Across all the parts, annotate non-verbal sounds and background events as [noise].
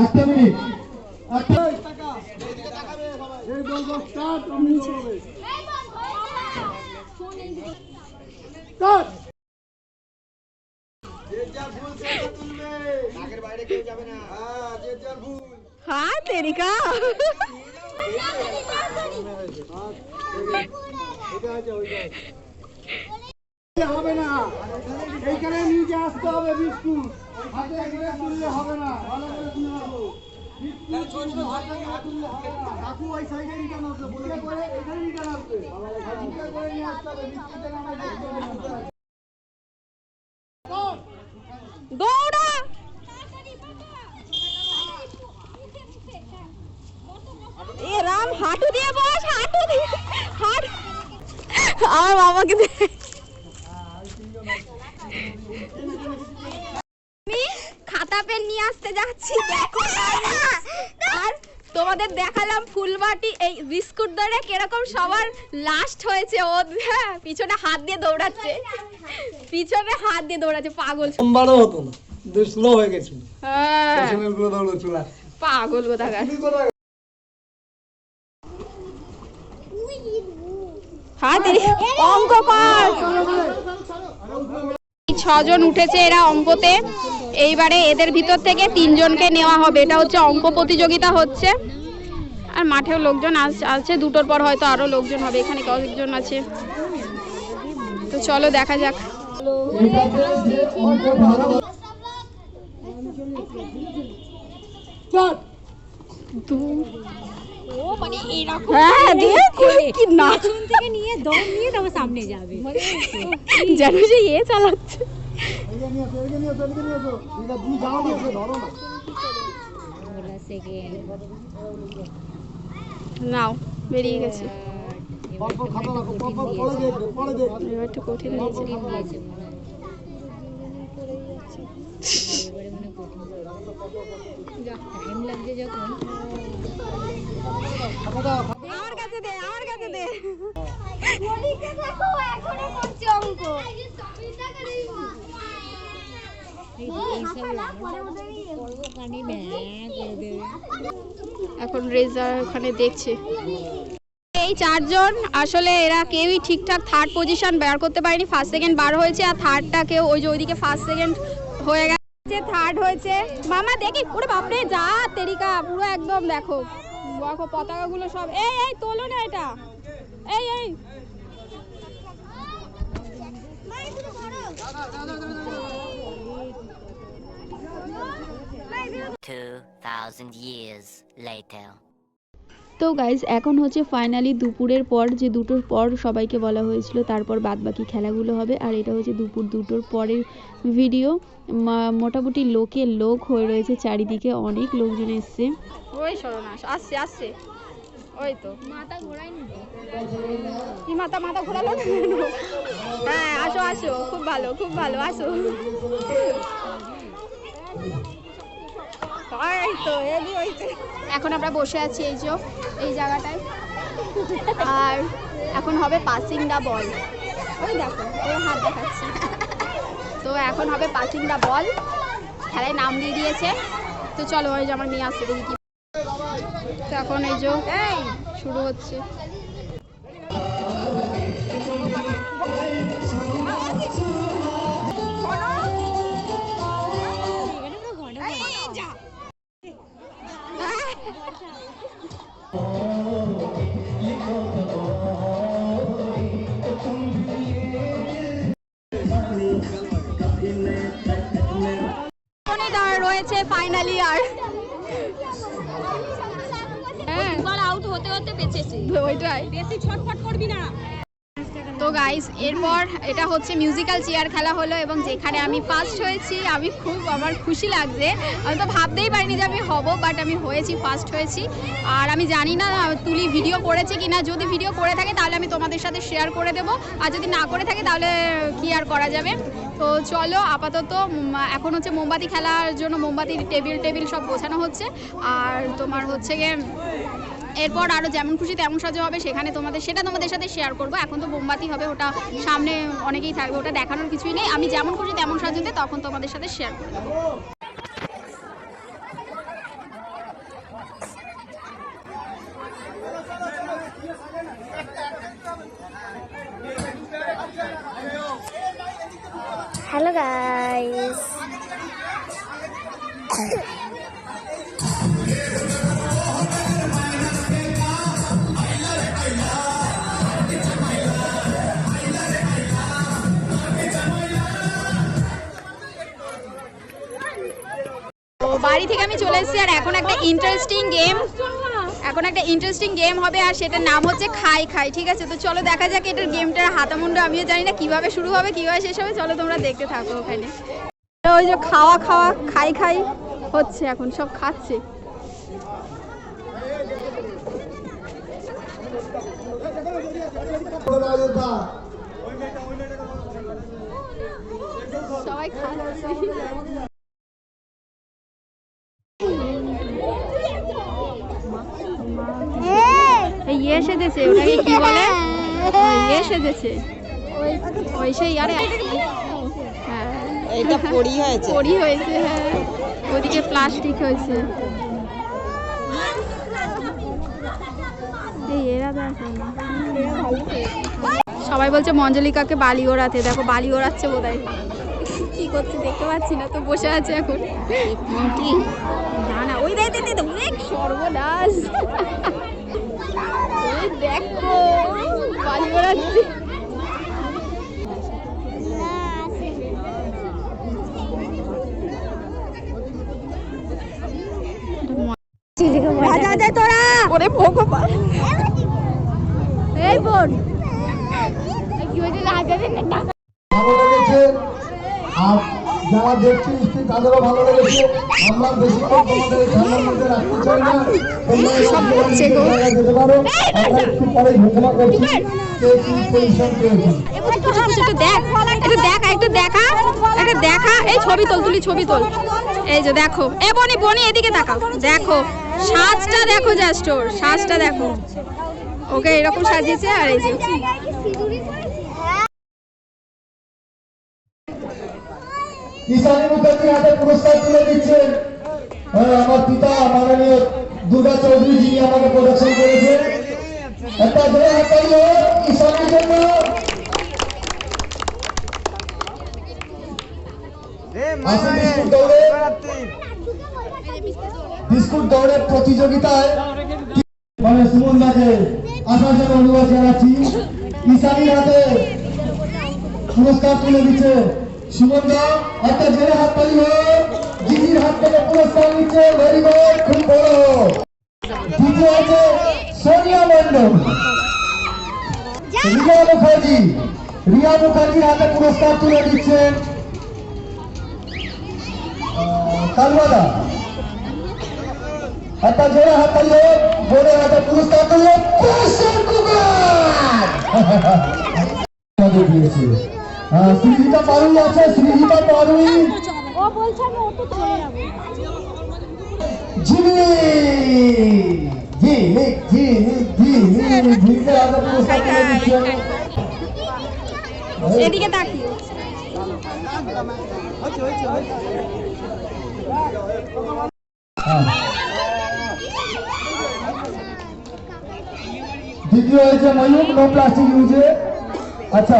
একটা মিনিট একটা এই বলবো স্টার্ট অমনি হবে স্টার্ট যে যার ভুল সে তুলবে আগের বাইরে কেউ যাবে না হ্যাঁ যে যার ভুল हाँ तेरी का ওটা আছে ওইটা হবে না এইখানে নিচে আসতে হবে বিস্কুট दौड़ा এ রাম হাঁটু দিয়ে বস হাঁটু দিয়ে হাঁট। আমার বাবাকে দে আমি খাতা নিয়ে আসতে যাচ্ছি দেখো। আর তোমাদের দেখালাম ফুলবাটি এই বিস্কুট ধরে কীরকম সবার লাস্ট হয়েছে। ও হ্যাঁ পিছনে হাত দিয়ে দৌড়াচ্ছে। পিছনে হাত দিয়ে দৌড়াচ্ছে পাগল। সোমবারও হতো না স্লো হয়ে গেছিল। হ্যাঁ। পাগল কোথাকার। অঙ্ক কর। ছজন উঠেছে এরা অঙ্কতে। এইবারে এদের ভিতর থেকে তিনজনকে নেওয়া হবে। এটা হচ্ছে অঙ্ক প্রতিযোগিতা হচ্ছে। আর মাঠেও লোকজন আস- আছে দুটোর পর হয়তো আরও লোকজন হবে। এখানে কয়েকজন আছে। তো চলো দেখা যাক। হ্যাঁ নিয়ে দম নিয়ে তারপর সামনে যাবে। যেন সে ইয়ে চালাচ্ছে। নাও বেরিয়ে গেছে। কঠিন হয়েছে আমার কাছে দে আমার কাছে দে। ব্যাঁ করে দেবে। এখন রেজার ওখানে দেখছে। এই চারজন আসলে এরা কেউই ঠিকঠাক থার্ড পজিশন বের করতে পারেনি। ফার্স্ট সেকেন্ড বার হয়েছে আর থার্ডটা কেউ ওই যে ওইদিকে ফার্স্ট সেকেন্ড হয়ে গেছে থার্ড হয়েছে। মামা দেখি পুরো বাপরে যা তেরিকা পুরো একদম দেখো। দেখো পতাকাগুলো সব এই এই তোলো না এটা। এই এই। Two thousand years later. তো গাইজ এখন হচ্ছে ফাইনালি দুপুরের পর যে দুটোর পর সবাইকে বলা হয়েছিল তারপর বাদবাকি খেলাগুলো হবে। আর এটা হচ্ছে দুপুর দুটোর পরের ভিডিও মোটামুটি লোকে লোক হয়ে রয়েছে চারিদিকে অনেক লোকজন এসছে। ওই আসছে আসছে। ওই তো। মাথা কি মাথা মাথা ঘোরালো? হ্যাঁ আসো আসো। খুব ভালো খুব ভালো আসো। এখন আমরা বসে আছি এই যে এই জায়গাটায়। আর এখন হবে পাসিং দা বল ওই দেখো ওর হাত দেখাচ্ছি। তো এখন হবে পাসিং দা বল খেলায় নাম দিয়ে দিয়েছে। তো চলো ওই যে আমার নিয়ে আসছে দেখি এখন এই যে শুরু হচ্ছে। হতে হতে বেঁচেছে। ওইটাই। বেশি ছটফট করবি না। তো গাইস এরপর এটা হচ্ছে মিউজিক্যাল চেয়ার খেলা হলো এবং যেখানে আমি ফার্স্ট হয়েছি। আমি খুব আমার খুশি লাগছে। আমি তো ভাবতেই পারিনি যে আমি হব বাট আমি হয়েছি ফার্স্ট হয়েছি। আর আমি জানি না তুলি ভিডিও করেছে কি না যদি ভিডিও করে থাকে তাহলে আমি তোমাদের সাথে শেয়ার করে দেবো। আর যদি না করে থাকে তাহলে কি আর করা যাবে? তো চলো আপাতত এখন হচ্ছে মোমবাতি খেলার জন্য মোমবাতির টেবিল টেবিল সব গোছানো হচ্ছে। আর তোমার হচ্ছে গিয়ে এরপর আরও যেমন খুশি তেমন সাজো হবে, সেখানে তোমাদের, সেটা তোমাদের সাথে শেয়ার করব। এখন তো মোমবাতি হবে, ওটা সামনে অনেকেই থাকবে, ওটা দেখানোর কিছুই নেই। আমি যেমন খুশি তেমন সাজোতে, তখন তোমাদের সাথে শেয়ার করে দেবো। বাড়ি থেকে আমি চলে এসেছি আর এখন একটা ইন্টারেস্টিং গেম এখন একটা ইন্টারেস্টিং গেম হবে আর সেটার নাম হচ্ছে খাই খাই ঠিক আছে? তো চলো দেখা যাক এটার গেমটার হাতামুন্ড আমিও জানি না কীভাবে শুরু হবে কীভাবে শেষ হবে চলো তোমরা দেখতে থাকো ওখানে। ওই যে খাওয়া খাওয়া খাই খাই হচ্ছে এখন সব খাচ্ছে। সবাই খাচ্ছে। ইয়ে সেজেছে ওটাকে কি বলে? ইয়ে সেজেছে ওই সেই আরে হ্যাঁ। এটা পড়ি হয়েছে। পরি হয়েছে হ্যাঁ। ওদিকে প্লাস্টিক হয়েছে। সবাই বলছে মঞ্জলিকাকে বালি ওড়াতে। দেখো বালি ওড়াচ্ছে বোধ কি করছে দেখতে পাচ্ছি না তো বসে আছে এখন। কি? না না ওই দেখ সর্বনাশ ওই দেখো বালি ওড়াচ্ছে রাজা দে তোরা ওরে ভগবান। এই বোন। কি হয়েছে রাজা দে না। আর যারা দেখছি নিশ্চয়ই তাদেরও ভালো লেগেছে। আমরা বেশিক্ষণ তোমাদের ঠান্ডার মধ্যে রাখতে চাই না। যেতে পারো। আমরা একটু পরে ঘোষণা করছি কে কি পজিশন পেয়েছে একটু একটু দেখ একটু দেখা একটু দেখা এই ছবি তোল তুলি ছবি তোল। এই যে দেখো। এ বনি বনি এদিকে তাকাও। দেখো। সাজটা দেখো জাস্ট ওর। সাজটা দেখো। ওকে এরকম সাজিয়েছে আর এই যে। ঈশানী মুখার্জির হাতে পুরস্কার তুলে দিচ্ছেন। হ্যাঁ, আমার পিতা মাননীয় দুর্গা চৌধুরী যিনি আমাকে প্রদর্শন করেছেন। একটা হাতালি হোক ঈশানীর জন্য। বিস্কুট বিস্কুট দৌড়ের প্রতিযোগিতায় মানে সুমন দাকে আসার জন্য অনুরোধ জানাচ্ছি। ঈশানীর হাতে পুরস্কার তুলে দিচ্ছে। সুমন দা একটা জেলে হাত তালি হোক জিজির হাত থেকে পুরস্কার নিচ্ছে ভেরি গুড খুব বড়। দ্বিতীয় আছে সোনিয়া মন্ডল রিয়া মুখার্জি। রিয়া মুখার্জির হাতে পুরস্কার তুলে দিচ্ছেন কালবাদা একটা জোরে হাত তালি বোনের হাতে পুরস্কার তুলে কুশল কুমার। [laughs] দিয়েছে। সৃজিতা পারুই আছে সৃজিতা পারুই ঝিলিক ঝিলিক ঝিলিক ঝিলিকের হাতে পুরস্কার তুলে দিচ্ছে এদিকে তাকিয়ে হ্যাঁ। দ্বিতীয় হয়েছে ময়ূক নো প্লাস্টিক ইউজে আচ্ছা।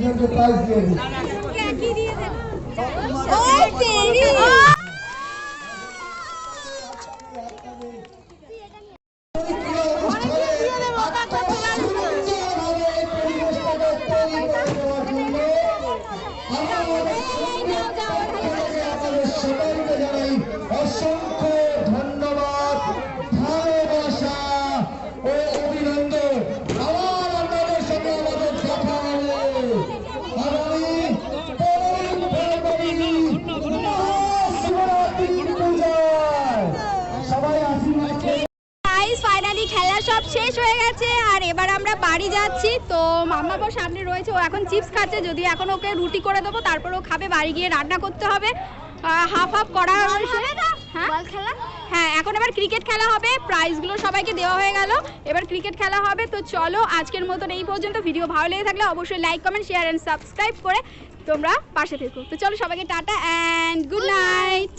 তুলে তিনজনকে প্রাইজ দিয়ে দিচ্ছে সবাইকে সব শেষ হয়ে গেছে আর এবার আমরা বাড়ি যাচ্ছি। তো মাম্মা বাবা সামনে রয়েছে ও এখন চিপস খাচ্ছে যদি এখন ওকে রুটি করে দেবো তারপর ও খাবে বাড়ি গিয়ে রান্না করতে হবে। হাফ হাফ করা হ্যাঁ? হ্যাঁ এখন এবার ক্রিকেট খেলা হবে প্রাইজগুলো সবাইকে দেওয়া হয়ে গেল। এবার ক্রিকেট খেলা হবে তো চলো আজকের মতন এই পর্যন্ত। ভিডিও ভালো লেগে থাকলে অবশ্যই like comment share and subscribe করে তোমরা পাশে থেকো। তো চলো সবাইকে টাটা অ্যান্ড গুড নাইট